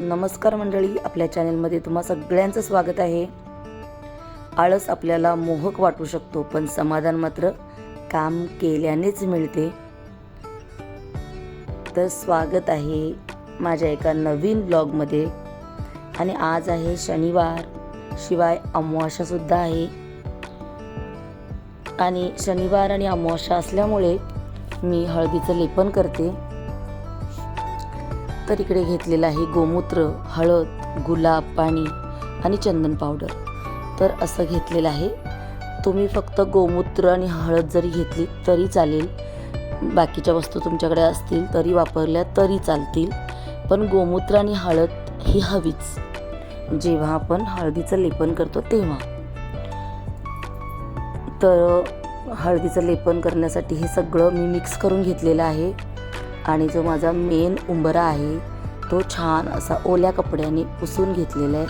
नमस्कार मंडळी आपल्या चॅनलमध्ये तुम्हा सगळ्यांचं स्वागत आहे. आळस आपल्याला मोहक वाटू शकतो पण समाधान मात्र काम केल्यानेच मिळते. तर स्वागत आहे माझ्या एका नवीन ब्लॉगमध्ये. आणि आज आहे शनिवार शिवाय अमावास्यासुद्धा आहे. आणि शनिवार आणि अमावास्या असल्यामुळे मी हळदीचं लेपन करते. तर इकडे घेतलेलं आहे गोमूत्र हळद गुलाब पाणी आणि चंदन पावडर तर असं घेतलेलं आहे. तुम्ही फक्त गोमूत्र आणि हळद जरी घेतली तरी चालेल. बाकीच्या वस्तू तुमच्याकडे असतील तरी वापरल्या तरी चालतील. पण गोमूत्र आणि हळद ही हवीच. जेव्हा आपण हळदीचं लेपन करतो तेव्हा. तर हळदीचं लेपन करण्यासाठी हे सगळं मी मिक्स करून घेतलेलं आहे. आणि जो माझा मेन उंबरा आहे तो छान असा ओल्या कपड्याने पुसून घेतलेला आहे.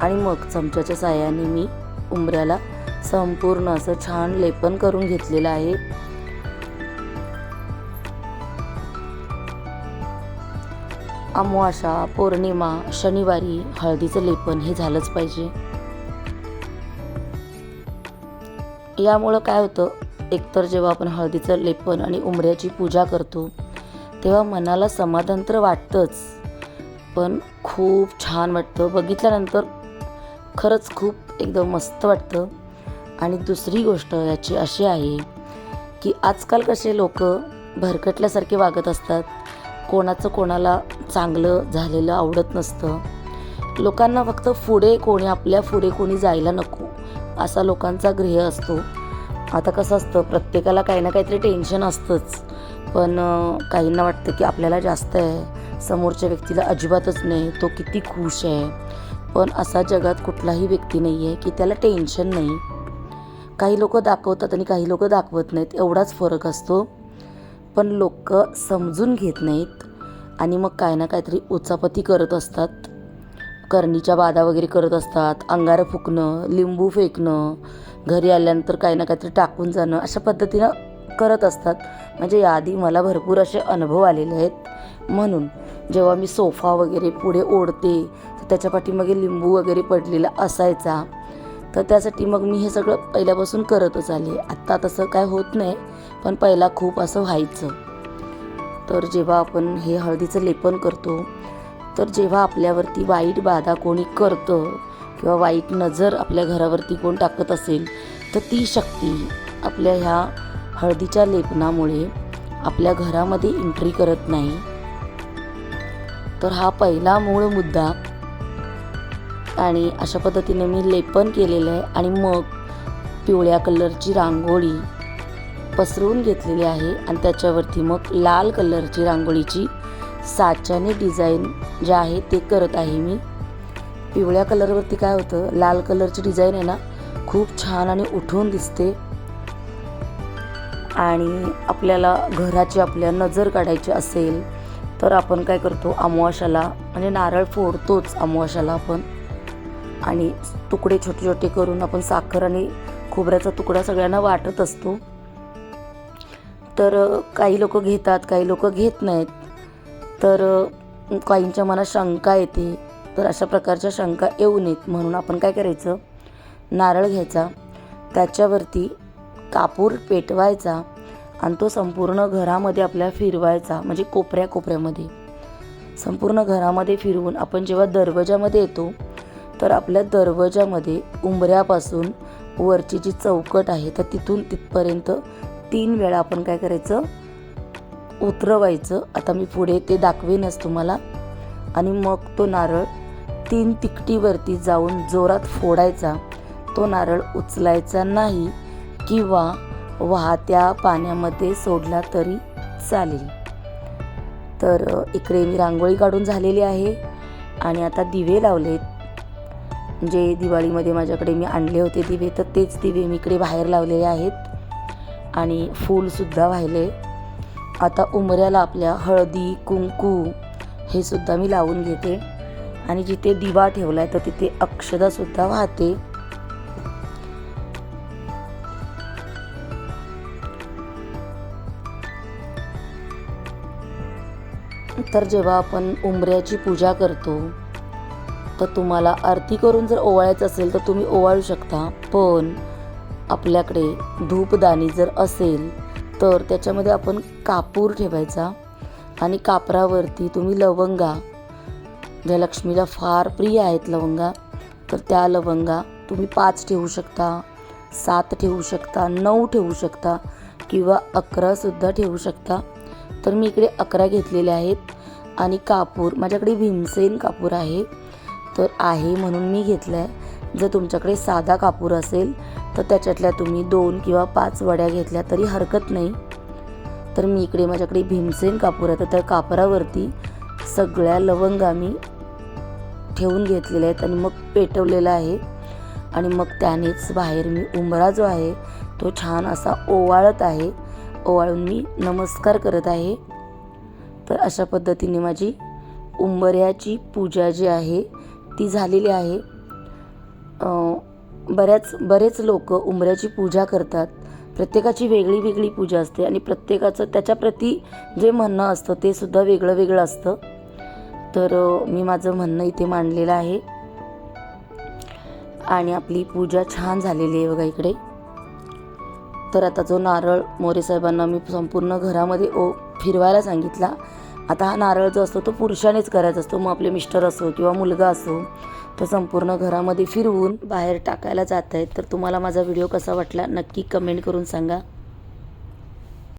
आणि मग चमच्याच्या साह्याने मी उंबऱ्याला संपूर्ण असं छान लेपन करून घेतलेलं आहे. अमावास्या पौर्णिमा शनिवारी हळदीचं लेपन हे झालंच पाहिजे. यामुळं काय होतं एकतर जेव्हा आपण हळदीचं लेपन आणि उंबऱ्याची पूजा करतो तेव्हा मनाला समाधान तर वाटतंच. पण खूप छान वाटतं. बघितल्यानंतर खरंच खूप एकदम मस्त वाटतं. आणि दुसरी गोष्ट याची अशी आहे की आजकाल कसे लोक भरकटल्यासारखे वागत असतात. कोणाचं कोणाला चांगलं झालेलं आवडत नसतं. लोकांना फक्त पुढे कोणी आपल्या पुढे कोणी जायला नको असा लोकांचा ग्रह असतो. आता कसं असतं प्रत्येकाला काही ना काहीतरी टेन्शन असतंच. पण काहींना वाटतं की आपल्याला जास्त आहे. समोरच्या व्यक्तीला अजिबातच नाही. तो किती खुश आहे. पण असा जगात कुठलाही व्यक्ती नाही आहे की त्याला टेन्शन नाही. काही लोक दाखवतात आणि काही लोक दाखवत नाहीत. एवढाच फरक असतो. पण लोक समजून घेत नाहीत आणि मग काय ना काहीतरी उचापती करत असतात. करणीच्या बाधा वगैरे करत असतात. अंगारं फुकणं लिंबू फेकणं घरी आल्यानंतर काही ना काहीतरी टाकून जाणं अशा पद्धतीनं करत असतात. म्हणजे याआधी मला भरपूर असे अनुभव आलेले आहेत. म्हणून जेव्हा मी सोफा वगैरे पुढे ओढते तर त्याच्या पाठीमागे लिंबू वगैरे पडलेला असायचा. तर त्यासाठी मग मी हे सगळं पहिल्यापासून करतच आले. आत्ता तसं काय होत नाही पण पहिला खूप असं व्हायचं. तर जेव्हा आपण हे हळदीचं लेपन करतो तर जेव्हा आपल्यावरती वाईट बाधा कोणी करतं किंवा वाईट नजर आपल्या घरावरती कोण टाकत असेल तर ती शक्ती आपल्या ह्या हळदीच्या लेपनामुळे आपल्या घरामध्ये एंट्री करत नाही. तर हा पहिला मूळ मुद्दा. आणि अशा पद्धतीने मी लेपन केलेलं आहे आणि मग पिवळ्या कलरची रांगोळी पसरवून घेतलेली आहे आणि त्याच्यावरती मग लाल कलरची रांगोळीची साच्याने डिझाईन जे आहे ते करत आहे मी. पिवळ्या कलरवरती काय होतं लाल कलरची डिझाईन आहे ना खूप छान आणि उठून दिसते. आणि आपल्याला घराची आपल्या नजर काढायची असेल तर आपण काय करतो अमावाशाला म्हणजे नारळ फोडतोच अमावाशाला आपण. आणि तुकडे छोटे छोटे करून आपण साखर आणि खोबऱ्याचा तुकडा सगळ्यांना वाटत असतो. तर काही लोक घेतात काही लोक घेत नाहीत. तर काहींच्या मनात शंका येते. तर अशा प्रकारच्या शंका येऊ नयेत. म्हणून आपण काय करायचं? नारळ घ्यायचा. त्याच्यावरती कापूर पेटवायचा. आणि तो संपूर्ण घरामध्ये आपल्या फिरवायचा म्हणजे कोपऱ्या कोपऱ्यामध्ये. संपूर्ण घरामध्ये फिरवून आपण जेव्हा दरवाजामध्ये येतो तर आपल्या दरवाजामध्ये उंबऱ्यापासून वरची जी चौकट आहे तर तिथून तिथपर्यंत तीन वेळा आपण काय करायचं? उतरवायचं. आता मी पुढे ते दाखवेनच तुम्हाला. आणि मग तो नारळ तीन तिकटीवरती जाऊन जोरात फोडायचा. तो नारळ उचलायचा नाही किंवा वाहत्या पाण्यामध्ये सोडला तरी चालेल. तर इकडे मी रांगोळी काढून झालेली आहे आणि आता दिवे लावलेत. जे दिवाळीमध्ये माझ्याकडे मी आणले होते दिवे तर तेच दिवे मी इकडे बाहेर लावलेले आहेत आणि फूलसुद्धा वाहिले. आता उमऱ्याला आपल्या हळदी कुंकू हे सुद्धा मी लावून घेते आणि जिथे दिवा ठेवला आहे तर तिथे अक्षदासुद्धा वाहते. तर जेव्हा आपण उंबऱ्याची पूजा करतो तर तुम्हाला आरती करून जर ओवाळायचं असेल तर तुम्ही ओवाळू शकता. पण आपल्याकडे धूपदाणी जर असेल तर त्याच्यामध्ये आपण कापूर ठेवायचा आणि कापरावरती तुम्ही लवंगा ज्या लक्ष्मीला फार प्रिय आहेत लवंगा तर त्या लवंगा तुम्ही पाच ठेवू शकता सात ठेवू शकता नऊ ठेवू शकता किंवा अकरासुद्धा ठेवू शकता. तर मी इकडे अकरा घेतलेले आहेत. आणि कापूर. माझ्याकडे भीमसेन कापूर आहे. तर आहे म्हणून मी घेतलं आहे जर तुमच्याकडे साधा कापूर असेल तर त्याच्यातल्या तुम्ही दोन किंवा पाच वड्या घेतल्या तरी हरकत नाही. तर मी इकडे माझ्याकडे भीमसेन कापूर आहे. तर त्या कापरावरती सगळ्या लवंगा मी ठेवून घेतलेल्या आहेत आणि मग पेटवलेलं आहे. आणि मग त्यानेच बाहेर मी उंबरा जो आहे तो छान असा ओवाळत आहे. ओवाळून मी नमस्कार करत आहे. तर अशा पद्धतीने माझी उंबऱ्याची पूजा जी आहे ती झालेली आहे. बऱ्याच बरेच लोक उंबऱ्याची पूजा करतात. प्रत्येकाची वेगळी वेगळी पूजा असते आणि प्रत्येकाचं त्याच्याप्रती जे म्हणणं असतं ते सुद्धा वेगळं वेगळं असतं. तर मी माझं म्हणणं इथे मांडलेलं आहे. आणि आपली पूजा छान झालेली आहे बघा इकडे. तर आता जो नारळ मोरे साहेबांना मी संपूर्ण घरामध्ये ओ फिरवायला सांगितला आता हा नारळ जो असतो तो पुरुषानेच करायचा असतो. मग आपले मिस्टर असो किंवा मुलगा असो तो संपूर्ण घरामध्ये फिरवून बाहेर टाकायला जात आहेत. तर तुम्हाला माझा व्हिडिओ कसा वाटला नक्की कमेंट करून सांगा.